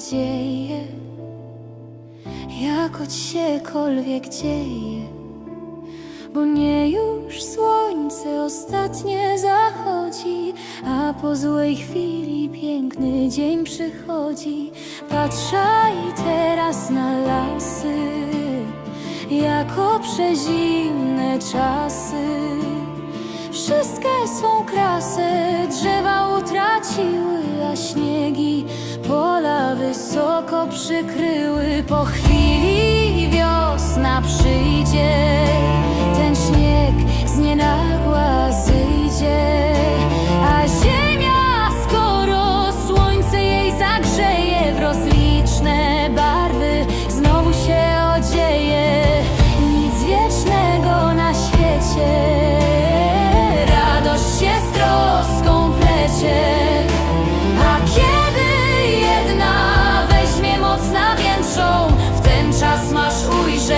nadzieję, jako ciekolwiek dzieje, bo nie już słońce ostatnie zachodzi, a po złej chwili piękny dzień przychodzi. Patrzaj teraz na lasy, jako przezimne czasy. Wszystkie swą krasę przykryły. Po chwili wiosna przyjdzie,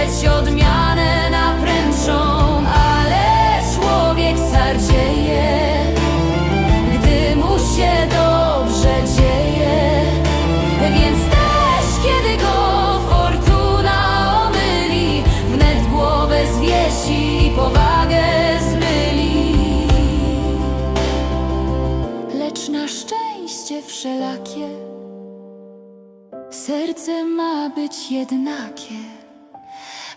ujrzeć odmianę naprędczą. Ale człowiek sardzieje, gdy mu się dobrze dzieje. Więc też, kiedy go fortuna omyli, wnet głowę zwiesi i powagę zmyli. Lecz na szczęście wszelakie serce ma być jednakie.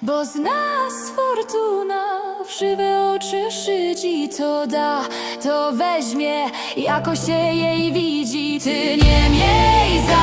Bo z nas fortuna w żywe oczy szydzi To da, to weźmie, jako się jej widzi. Ty nie miej za